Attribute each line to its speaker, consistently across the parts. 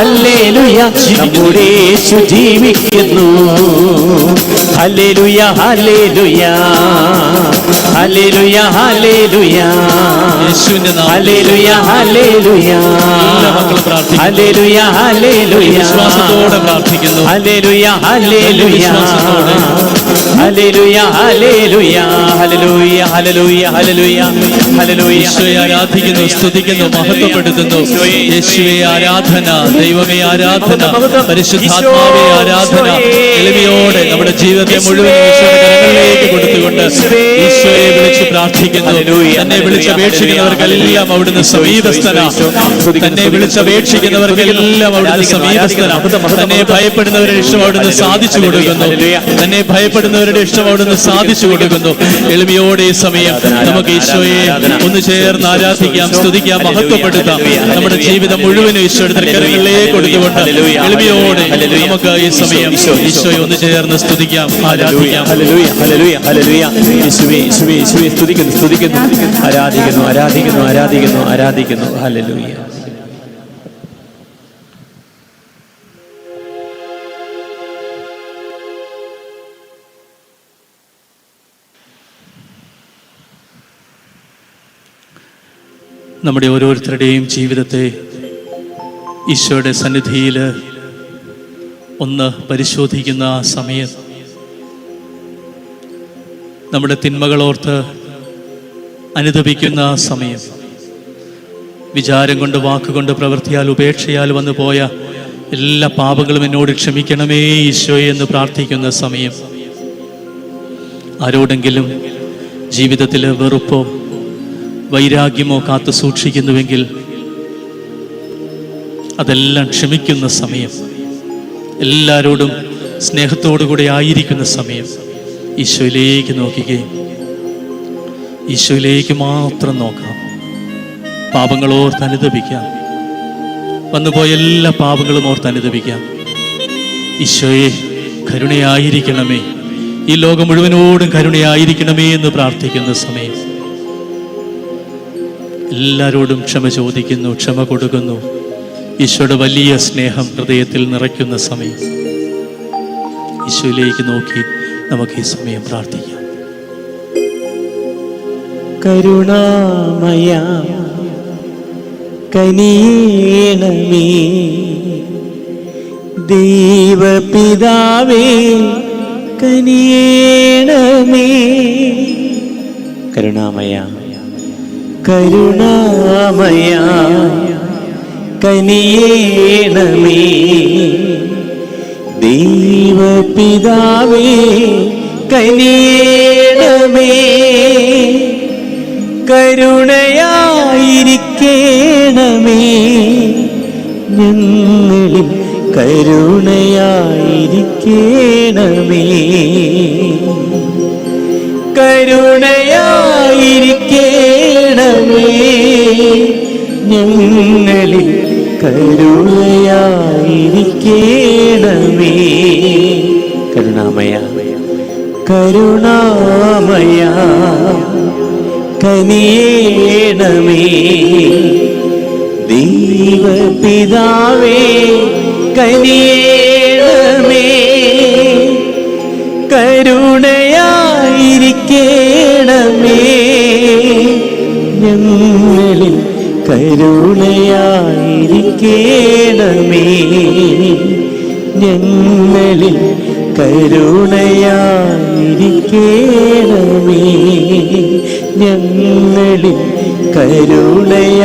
Speaker 1: Hallelujah നമ്മുടെ യേശു ജീവിക്കുന്നു. ഹല്ലേലൂയ ഹല്ലേലൂയ. ഹല്ലേലൂയ ഹല്ലേലൂയ.
Speaker 2: യേശുവിന്റെ
Speaker 1: ഹല്ലേലൂയ ഹല്ലേലൂയ. ഹല്ലേലൂയ ഹല്ലേലൂയ.
Speaker 2: വിശ്വാസത്തോടെ പ്രാർത്ഥിക്കുന്നു.
Speaker 1: ഹല്ലേലൂയ ഹല്ലേലൂയ.
Speaker 2: ആരാധിക്കുന്നു സ്തുതിക്കുന്നു മഹത്വപ്പെടുത്തുന്നു. യേശുവെ ആരാധന ദൈവമേ ആരാധന പരിശുദ്ധാത്മാവെ ആരാധന. എളിമയോടെ നമ്മുടെ ജീവിതത്തെ മുഴുവൻ കരങ്ങളിലേക്ക് കൊടുത്തുകൊണ്ട് ഈശോയെ വിളിച്ച് പ്രാർത്ഥിക്കുന്നു. തന്നെ വിളിച്ചപേക്ഷിക്കുന്നവർക്കെല്ലാം അവിടുന്ന് സമീപസ്ഥന. തന്നെ വിളിച്ചപേക്ഷിക്കുന്നവർക്കെല്ലാം അവിടുന്ന് സമീപസ്ഥന. തന്നെ ഭയപ്പെടുന്നവരുടെ ഇഷ്ടം അവിടുന്ന് സാധിച്ചു കൊടുക്കുന്നു. തന്നെ ഭയപ്പെടുന്നവരുടെ ഇഷ്ടം അവിടുന്ന് സാധിച്ചു കൊടുക്കുന്നു. എളിമയോടെ സമയം നമുക്ക് ഈശോയെ ഒന്ന് ചേർന്ന് ആരാധിക്കാം സ്തുതിക്കാം മഹത്വപ്പെടുത്താം. നമ്മുടെ ജീവിതം മുഴുവനും ഈശോയുടെ തൃക്കരങ്ങളിലേക്ക് കൊടുത്തുകൊണ്ട് എളിമയോടെ നമുക്ക് ഈ സമയം ഈശോയെ ഒന്ന് ചേർന്ന് സ്തുതിക്കാം ആരാധിക്കാം.
Speaker 1: സ്തുതിക്കുന്നു സ്തുതിക്കുന്നു. ആരാധിക്കുന്നു ആരാധിക്കുന്നു ആരാധിക്കുന്നു ആരാധിക്കുന്നു. ഹല്ലേലൂയ.
Speaker 2: നമ്മുടെ ഓരോരുത്തരുടെയും ജീവിതത്തെ ഈശോയുടെ സന്നിധിയിൽ ഒന്ന് പരിശോധിക്കുന്ന ആ സമയം. നമ്മുടെ തിന്മകളോർത്ത് അനുദപിക്കുന്ന ആ സമയം. വിചാരം കൊണ്ട് വാക്കുകൊണ്ട് പ്രവർത്തിയാൽ ഉപേക്ഷയാൽ വന്നു പോയ എല്ലാ പാപങ്ങളും എന്നോട് ക്ഷമിക്കണമേ ഈശോയെ എന്ന് പ്രാർത്ഥിക്കുന്ന സമയം. ആരോടെങ്കിലും ജീവിതത്തിൽ വെറുപ്പോ വൈരാഗ്യമോ കാത്തു സൂക്ഷിക്കുന്നുവെങ്കിൽ അതെല്ലാം ക്ഷമിക്കുന്ന സമയം. എല്ലാവരോടും സ്നേഹത്തോടു കൂടി ആയിരിക്കുന്ന സമയം. ഈശോയിലേക്ക് നോക്കുകയും ഈശോയിലേക്ക് മാത്രം നോക്കാം. പാപങ്ങളോർത്ത് അനുദപിക്കാം. വന്നുപോയ എല്ലാ പാപങ്ങളും ഓർത്ത് അനുദപിക്കാം. ഈശോയെ കരുണയായിരിക്കണമേ. ഈ ലോകം മുഴുവനോടും കരുണയായിരിക്കണമേ എന്ന് പ്രാർത്ഥിക്കുന്ന സമയം. എല്ലാവരോടും ക്ഷമ ചോദിക്കുന്നു ക്ഷമ കൊടുക്കുന്നു. ഈശോയുടെ വലിയ സ്നേഹം ഹൃദയത്തിൽ നിറയ്ക്കുന്ന സമയം. ഈശോയിലേക്ക് നോക്കി നമുക്ക് ഈ സമയം പ്രാർത്ഥിക്കാം.
Speaker 1: കരുണാമയ കനിയേണമേ ദൈവപിതാവേ കനിയേണമേ കരുണാമയ കരുണാമയ കനിയേണമേ. ദൈവപിതാവേ കനിയേണമേ. കരുണയായിരിക്കേണമേ. ഞങ്ങളിൽ കരുണയായിരിക്കേണമേ. കരുണയായിരിക്കേണമേ ഞങ്ങളിൽ കരുണയായിരിക്കേണമേ. കരുണാമയ. കരുണാമയ. കനിയേണമേ. ദൈവപിതാവേ കനിയേണമേ കരുണയായിരിക്കേണമേ. ഞങ്ങളിൽ കരുണയായിരിക്കേണമേ. ഞങ്ങളിൽ കരുണയായിരിക്കേണമേ.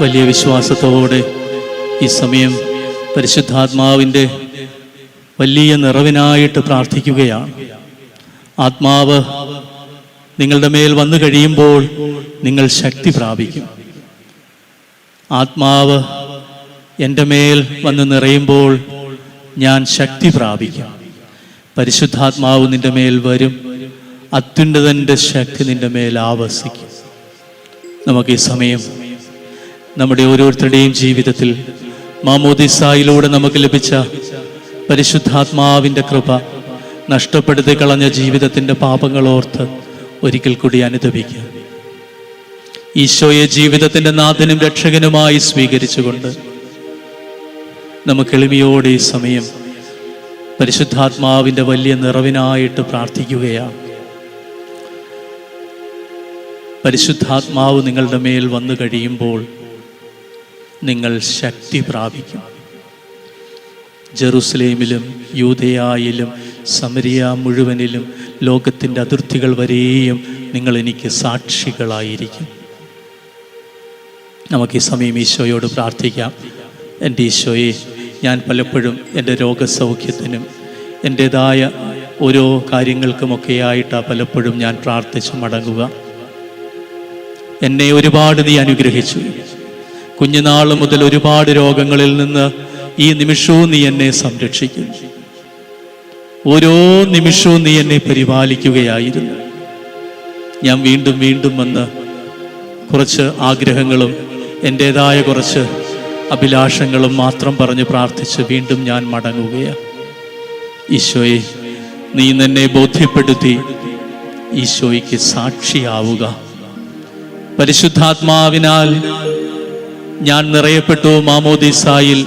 Speaker 2: വലിയ വിശ്വാസത്തോടെ ഈ സമയം പരിശുദ്ധാത്മാവിന്റെ വലിയ നിറവിനായിട്ട് പ്രാർത്ഥിക്കുകയാണ്. ആത്മാവ് നിങ്ങളുടെ മേൽ വന്നു കഴിയുമ്പോൾ നിങ്ങൾ ശക്തി പ്രാപിക്കും. ആത്മാവ് എന്റെ മേൽ വന്ന് നിറയുമ്പോൾ ഞാൻ ശക്തി പ്രാപിക്കും. പരിശുദ്ധാത്മാവ് നിന്റെ മേൽ വരും. അത്യുന്നതന്റെ ശക്തി നിന്റെ മേൽ ആവസിക്കും. നമുക്ക് ഈ സമയം നമ്മുടെ ഓരോരുത്തരുടെയും ജീവിതത്തിൽ മാമോദിസായിലൂടെ നമുക്ക് ലഭിച്ച പരിശുദ്ധാത്മാവിന്റെ കൃപ നഷ്ടപ്പെടുത്തി കളഞ്ഞ ജീവിതത്തിന്റെ പാപങ്ങളോർത്ത് ഒരിക്കൽ കൂടി അനുദപിക്കുക. ഈശോയെ ജീവിതത്തിന്റെ നാഥനും രക്ഷകനുമായി സ്വീകരിച്ചുകൊണ്ട് നമുക്ക് എളിമയോടെ ഈ സമയം പരിശുദ്ധാത്മാവിന്റെ വലിയ നിറവിനായിട്ട് പ്രാർത്ഥിക്കുകയാണ്. പരിശുദ്ധാത്മാവ് നിങ്ങളുടെ മേൽ വന്നു കഴിയുമ്പോൾ നിങ്ങൾ ശക്തി പ്രാപിക്കും. ജെറുസലേമിലും യൂതയായിലും സമരിയ മുഴുവനിലും ലോകത്തിന്റെ അതിർത്തികൾ വരെയും നിങ്ങൾ എനിക്ക് സാക്ഷികളായിരിക്കും. നമുക്ക് ഈ സമയം ഈശോയോട് പ്രാർത്ഥിക്കാം. എന്റെ ഈശോയെ ഞാൻ പലപ്പോഴും എന്റെ രോഗസൗഖ്യത്തിനും എന്റേതായ ഓരോ കാര്യങ്ങൾക്കുമൊക്കെയായിട്ടാണ് പലപ്പോഴും ഞാൻ പ്രാർത്ഥിച്ച് മടങ്ങുക. എന്നെ ഒരുപാട് നീ അനുഗ്രഹിച്ചു. കുഞ്ഞുനാൾ മുതൽ ഒരുപാട് രോഗങ്ങളിൽ നിന്ന് ഈ നിമിഷവും നീ എന്നെ സംരക്ഷിക്കും. ഓരോ നിമിഷവും നീ എന്നെ പരിപാലിക്കുകയായിരുന്നു. ഞാൻ വീണ്ടും വീണ്ടും വന്ന് കുറച്ച് ആഗ്രഹങ്ങളും എന്റേതായ കുറച്ച് അഭിലാഷങ്ങളും മാത്രം പറഞ്ഞ് പ്രാർത്ഥിച്ച് വീണ്ടും ഞാൻ മടങ്ങുകയാണ്. ഈശോയെ നീ എന്നെ ബോധ്യപ്പെടുത്തി ഈശോയ്ക്ക് സാക്ഷിയാവുക. പരിശുദ്ധാത്മാവിനാൽ ഞാൻ നിറയപ്പെട്ടു മാമോദീസായിൽ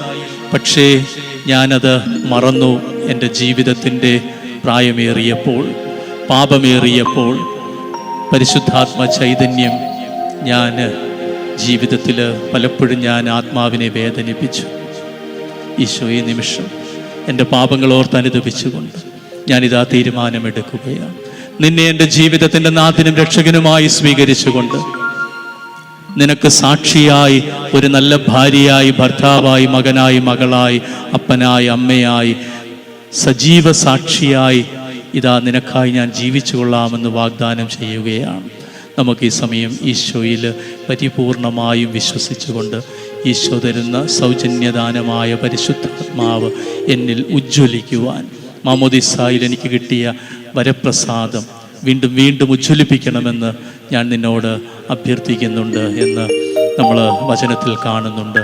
Speaker 2: പക്ഷേ ഞാനത് മറന്നു. എന്റെ ജീവിതത്തിന്റെ പ്രായമേറിയപ്പോൾ പാപമേറിയപ്പോൾ പരിശുദ്ധാത്മ ചൈതന്യം ഞാൻ ജീവിതത്തിൽ പലപ്പോഴും ഞാൻ ആത്മാവിനെ വേദനിപ്പിച്ചു. ഈശോ ഈ നിമിഷം എന്റെ പാപങ്ങൾ അനുദപിച്ചുകൊണ്ട് ഞാനിതാ തീരുമാനമെടുക്കുകയാണ്. നിന്നെ എന്റെ ജീവിതത്തിന്റെ നാഥനും രക്ഷകനുമായി സ്വീകരിച്ചുകൊണ്ട് നിനക്ക് സാക്ഷിയായി ഒരു നല്ല ഭാര്യയായി ഭർത്താവായി മകനായി മകളായി അപ്പനായി അമ്മയായി സജീവ സാക്ഷിയായി ഇതാ നിനക്കായി ഞാൻ ജീവിച്ചു കൊള്ളാമെന്ന് വാഗ്ദാനം ചെയ്യുകയാണ്. നമുക്ക് ഈ സമയം ഈശോയിൽ പരിപൂർണമായും വിശ്വസിച്ചുകൊണ്ട് ഈശോ തരുന്ന സൗജന്യദാനമായ പരിശുദ്ധാത്മാവ് എന്നിൽ ഉജ്ജ്വലിക്കുവാൻ മാമോദിസായിൽ എനിക്ക് കിട്ടിയ വരപ്രസാദം വീണ്ടും വീണ്ടും ഉജ്ജ്വലിപ്പിക്കണമെന്ന് ഞാൻ നിന്നോട് അഭ്യർത്ഥിക്കുന്നുണ്ട് എന്ന് നമ്മൾ വചനത്തിൽ കാണുന്നുണ്ട്.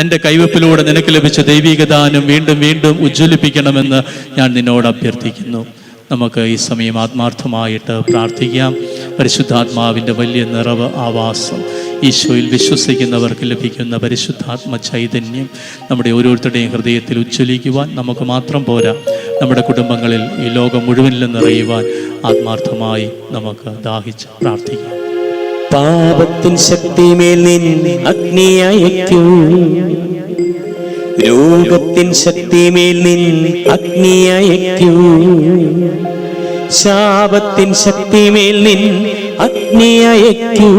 Speaker 2: എന്റെ കൈവപ്പിലൂടെ നിനക്ക് ലഭിച്ച ദൈവിക ദാനം വീണ്ടും വീണ്ടും ഉജ്ജ്വലിപ്പിക്കണമെന്ന് ഞാൻ നിന്നോട് അഭ്യർത്ഥിക്കുന്നു. നമുക്ക് ഈ സമയം ആത്മാർത്ഥമായിട്ട് പ്രാർത്ഥിക്കാം. പരിശുദ്ധാത്മാവിന്റെ വലിയ നിറവ് ആവാസം. ഈശോയിൽ വിശ്വസിക്കുന്നവർക്ക് ലഭിക്കുന്ന പരിശുദ്ധാത്മ ചൈതന്യം നമ്മുടെ ഓരോരുത്തരുടെയും ഹൃദയത്തിൽ ഉജ്ജ്വലിക്കുവാൻ നമുക്ക് മാത്രം പോരാ. നമ്മുടെ കുടുംബങ്ങളിൽ ഈ ലോകം മുഴുവനിലും നിറയുവാൻ ആത്മാർത്ഥമായി നമുക്ക് ദാഹിച്ച് പ്രാർത്ഥിക്കാം.
Speaker 1: പാപത്തിൻ ശക്തിമേൽ നിൻ അഗ്നിയയക്കൂ രോഗത്തിൻ ശക്തിമേൽ നിൻ അഗ്നിയയക്കൂ ശാപത്തിൻ ശക്തിമേൽ നിൻ അഗ്നിയയക്കൂ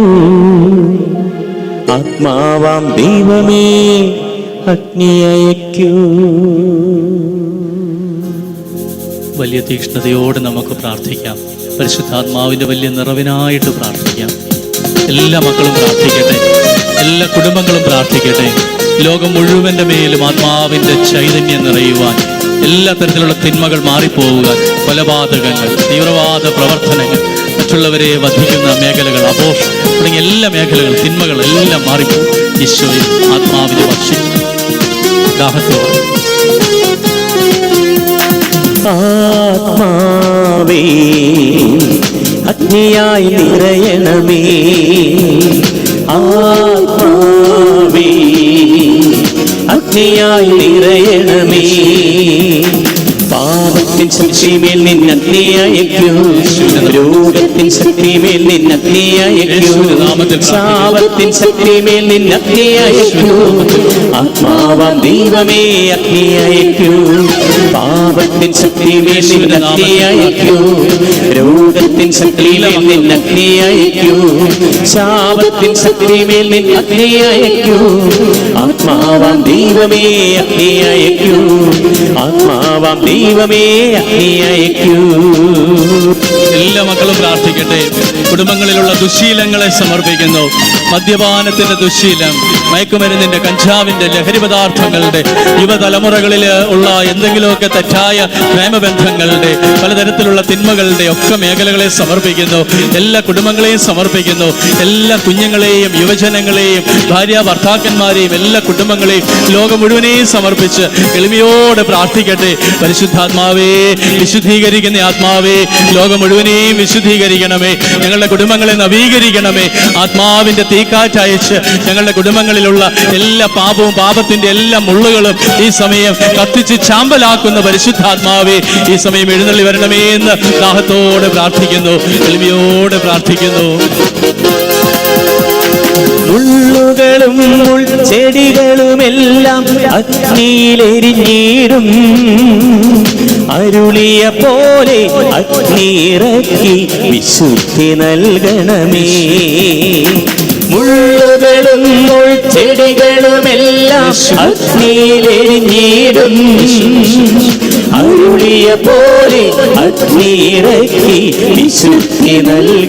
Speaker 1: ആത്മാവാം ദൈവമേ അഗ്നിയയക്കൂ
Speaker 2: വലിയ തീക്ഷ്ണതയോടെ നമുക്ക് പ്രാർത്ഥിക്കാം. പരിശുദ്ധാത്മാവിന്റെ വലിയ നിറവിനായിട്ട് പ്രാർത്ഥിക്കാം. എല്ലാ മക്കളും പ്രാർത്ഥിക്കട്ടെ. എല്ലാ കുടുംബങ്ങളും പ്രാർത്ഥിക്കട്ടെ. ലോകം മുഴുവന്റെ മേലും ആത്മാവിന്റെ ചൈതന്യം നിറയുവാൻ എല്ലാ തരത്തിലുള്ള തിന്മകൾ മാറിപ്പോവുക. കൊലപാതകങ്ങൾ തീവ്രവാദ പ്രവർത്തനങ്ങൾ മറ്റുള്ളവരെ വധിക്കുന്ന മേഖലകൾ അപോഷ് തുടങ്ങിയ എല്ലാ മേഖലകളും തിന്മകൾ എല്ലാം മാറിപ്പോകും. ഈശോയിൽ ആത്മാവിനെ ദാഹത്തോടെ.
Speaker 1: ആത്മാവേ അഗ്നിയായി നിറയണമേ. ആത്മാവേ അഗ്നിയായി നിറയണമേ. പാപത്തിൻ ശക്തിമേൽ നിന്നഗ്നിയയക്കൂ രോഗത്തിൻ ശക്തിമേൽ നിന്നഗ്നിയയക്കൂ ശാപത്തിൻ ശക്തിമേൽ നിന്നഗ്നിയയക്കൂ ആത്മാവാം ദൈവമേ അഗ്നിയയക്കൂ. പാപത്തിൻ ശക്തിമേൽ നിന്നഗ്നിയയക്കൂ രോഗത്തിൻ ശക്തിമേൽ നിന്നഗ്നിയയക്കൂ ശാപത്തിൻ ശക്തിമേൽ നിന്നഗ്നിയയക്കൂ ആത്മാവാം ദൈവമേ അഗ്നിയയക്കൂ. ആത്മാവാം ദൈവമേ അയക്കൂ.
Speaker 2: എല്ലാ മക്കളും പ്രാർത്ഥിക്കട്ടെ. കുടുംബങ്ങളിലുള്ള ദുശീലങ്ങളെ സമർപ്പിക്കുന്നു. മദ്യപാനത്തിന്റെ ദുശീലം മയക്കുമരുന്നിന്റെ കഞ്ചാവിന്റെ ലഹരി പദാർത്ഥങ്ങളുടെ യുവതലമുറകളിൽ ഉള്ള എന്തെങ്കിലുമൊക്കെ തെറ്റായ പ്രേമബന്ധങ്ങളുടെ പലതരത്തിലുള്ള തിന്മകളുടെ ഒക്കെ മേഖലകളെ സമർപ്പിക്കുന്നു. എല്ലാ കുടുംബങ്ങളെയും സമർപ്പിക്കുന്നു. എല്ലാ കുഞ്ഞുങ്ങളെയും യുവജനങ്ങളെയും ഭാര്യ ഭർത്താക്കന്മാരെയും എല്ലാ കുടുംബങ്ങളെയും ലോകം മുഴുവനെയും സമർപ്പിച്ച് എളിമയോടെ പ്രാർത്ഥിക്കട്ടെ. പരിശുദ്ധാത്മാവേ വിശുദ്ധീകരിക്കുന്ന ആത്മാവേ ലോകം മുഴുവനെയും വിശുദ്ധീകരിക്കണമേ. ഞങ്ങളുടെ കുടുംബങ്ങളെ നവീകരിക്കണമേ. ആത്മാവിന്റെ തീക്കാറ്റയച്ച് ഞങ്ങളുടെ കുടുംബങ്ങളിലുള്ള എല്ലാ പാപവും പാപത്തിന്റെ എല്ലാ മുള്ളുകളും ഈ സമയം കത്തിച്ച് ചാമ്പലാക്കുന്ന പരിശുദ്ധാത്മാവേ ഈ സമയം എഴുന്നള്ളി വരണമേ എന്ന് ദാഹത്തോടെ പ്രാർത്ഥിക്കുന്നു എളിമയോടെ പ്രാർത്ഥിക്കുന്നു.
Speaker 1: മുള്ളുകളും മുൾച്ചെടികളുമെല്ലാം അഗ്നിയിലെരിഞ്ഞിടും. അരുളിയ പോലെ അഗ്നിയിറക്കി വിശുദ്ധി നൽകണമേ. മുള്ളുകളും മുൾച്ചെടികളുമെല്ലാം അഗ്നിയിലെരിഞ്ഞിടും. അരുളിയ പോലെ അഗ്നിയിറക്കി വിശുദ്ധി നൽകി